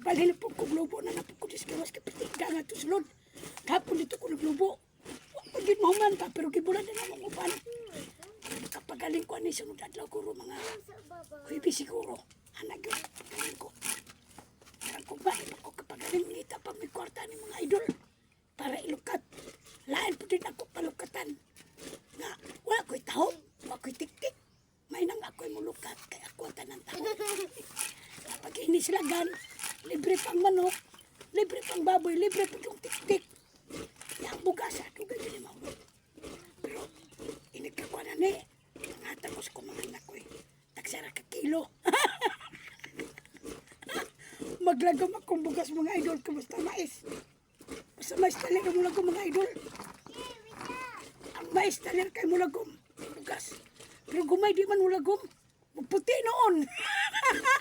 Ibalhin po ko globo na napo ko diskawas kapitiga nga to sulod. Kapon dito ko naglobo. Wa ko gid mahuman pa pero gibulan na namang uban. Kapagaling ko ani sunod adlaw ko ro mga Huibi siguro. Anak yun. Galing ko. Parang kung ba, iba ko kapagaling ngita pa may kwarta ni mga idol. Para ilukat. Lain po din ako palukatan. Nga, wala ko'y taho. Wala ko'y tiktik. May nang ako'y mulukat. Kaya ako ang tanang taho. Kapag inislagan, libre pang manok, libre pang baboy, libre pang yung tiktik. Yang bugasa, ito ganyan mo. Pero, inagkakuha na ni. Nangatagos ko mga anak ko eh. Tagsara ka kilo. Maglagam akong bugas mga idol. Kamusta mais? Basta mais talir mo lagom mga idol. Ang mais talir kay mo lagom. Bugas. Pero gumay di man mo lagom. Magputi noon.